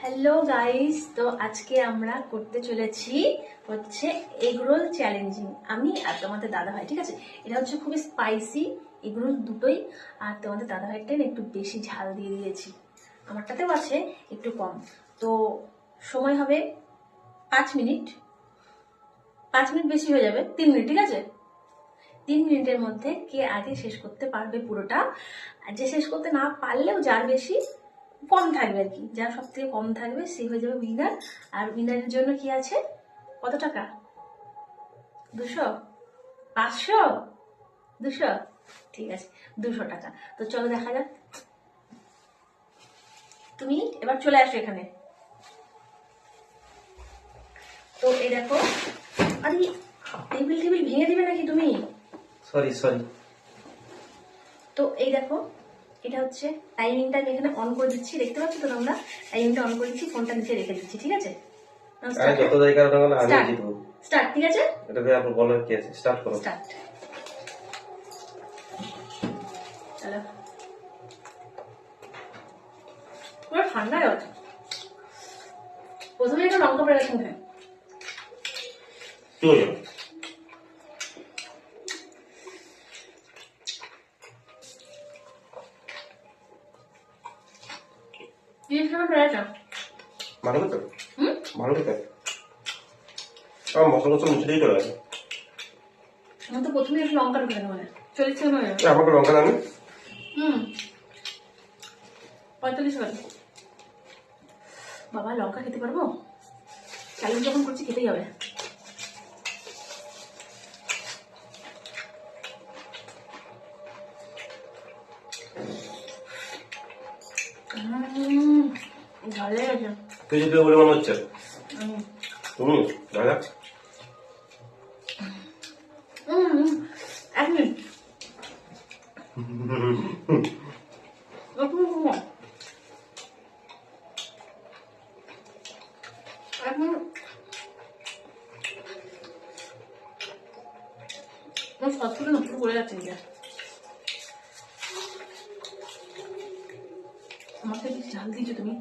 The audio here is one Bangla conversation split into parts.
হ্যালো গাইস তো আজকে আমরা করতে চলেছি হচ্ছে এগরোল চ্যালেঞ্জিং আমি আর তোমাদের দাদা ভাই ঠিক আছে? এটা হচ্ছে খুবই স্পাইসি এগরোল দুটোই। আর তোমাদের দাদা ভাইটা একটু বেশি ঝাল দিয়ে দিয়েছি। আমারটাতেও আছে একটু কম। তো সময় হবে পাঁচ মিনিট। পাঁচ মিনিট বেশি হয়ে যাবে, তিন মিনিট, ঠিক আছে? তিন মিনিটের মধ্যে কে আগে শেষ করতে পারবে পুরোটা। যে শেষ করতে না পারলেও যার বেশি কম থাকবে আর কি। যার সব থেকে কম থাকবে সে হয়ে যাবে উইনার আর উইনারের জন্য কি আছে? কত টাকা? দুশো? পাঁচশো? দুশো? ঠিক আছে, দুশো টাকা। তো চলো দেখা যাক। তুমি এবার চলে আসো এখানে। তো এই দেখো, আরে, টেবিল টেবিল ভেঙে দিবে নাকি তুমি? সরি সরি তো এই দেখো এটা হচ্ছে টাইমিংটা আমি এখানে অন করে দিচ্ছি। দেখতে পাচ্ছ তো তোমরা? টাইমিংটা অন করে দিচ্ছি ফোনটা নিচে রেখে দিচ্ছি ঠিক আছে? আরে যত ওটা বলে আমি Start. স্টার্ট ঠিক আছে? এটা দিয়ে আপনার বলার কি আছে? স্টার্ট করো। স্টার্ট চলো পুরো ঠান্ডা হয়ে গেছে প্রথমে একটা লঙ্কা পড়ে গেছে কি হলো ভালো খেতে? ভালো খেতে? আমার মশলা মশলা মুছে দিয়ে চলে গেছে। আমার তো প্রথমে একটু লঙ্কা ঢুকে গেল চলেছে আমাকে লঙ্কা দামি হুম। পঁয়তাল্লিশ বার বাবা লঙ্কা খেতে পারব? চ্যালেঞ্জ যখন করছি খেতেই হবে। উম, ঝাল লেগে গেছে তুই যদি বলে মনে হচ্ছে উম, হুম দাদা উম, এক মিনিট এক মিনিট এক মিনিট আমার সবগুলো নষ্ট করে যাচ্ছে এটা আমাকে ঝাল দিয়েছ তুমি?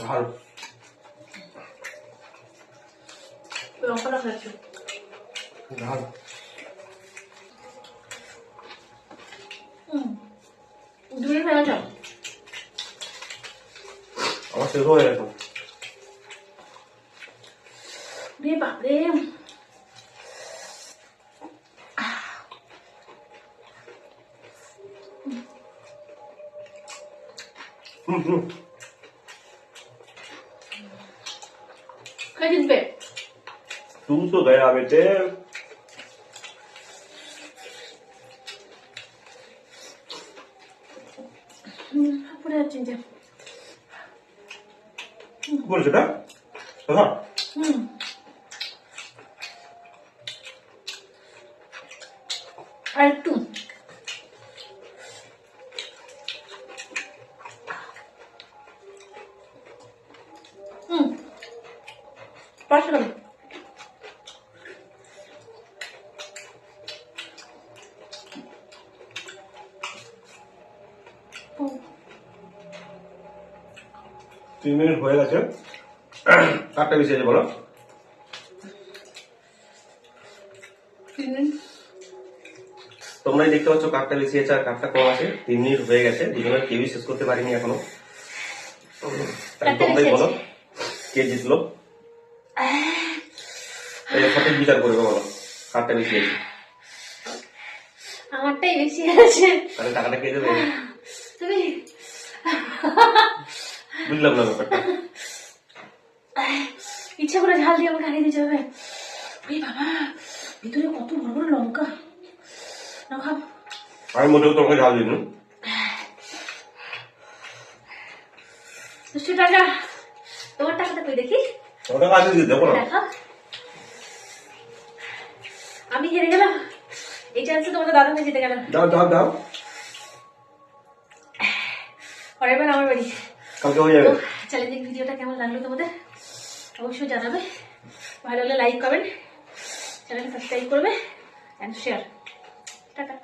ভালো। লঙ্কাটা খাচ্ছ? ভালো। দূরে ফেলা যাও। আমার গেছে। রে বাপরে। হুম হুম কে জিতবে তুই তো গয়া বেটে হুম, পড়ে যাচ্ছে যে কি বলছো এটা দাদা হুম আর একটু হুম। পাঁচশো টাকা তিন মিনিট হয়ে গেছে। কারটা বেশি আছে বলো। তোমরাই দেখতে পাচ্ছ কারটা বেশি আছে আর কারটা কম আছে। তিন মিনিট হয়ে গেছে। দুজনের কেউই শেষ করতে পারিনি এখনও। তোমরাই বলো। কে জিতলো সঠিক বিচার করবে বলো কারটা বেশি আছে। আমারটাই বেশি আছে। তাহলে টাকাটা কে দেবে? তুমি বুঝলাম না ব্যাপারটা। ইচ্ছা করে ঝাল দিয়ে আমাকে হারিয়ে দিতে হবে। ওই বাবা ভিতরে কত বড় বড় লঙ্কা। না খাব। আমি মোটেও তোমাকে ঝাল দিই দুশো টাকা তোমার টাকাটা তুই দেখি তোমাকে কাছে দিয়ে দেবো না। আমি হেরে গেলাম। এই চান্সে তোমাদের দাদা ভাই জিতে গেল দাও দাও দাও। পরের বার আমার বাড়ি। কালকে হয়ে যাবে। চ্যালেঞ্জিং ভিডিওটা কেমন লাগল তোমাদের? অবশ্যই জানাবে। ভালো হলে লাইক কমেন্ট চ্যানেল সাবস্ক্রাইব করবে অ্যান্ড শেয়ার টাটা।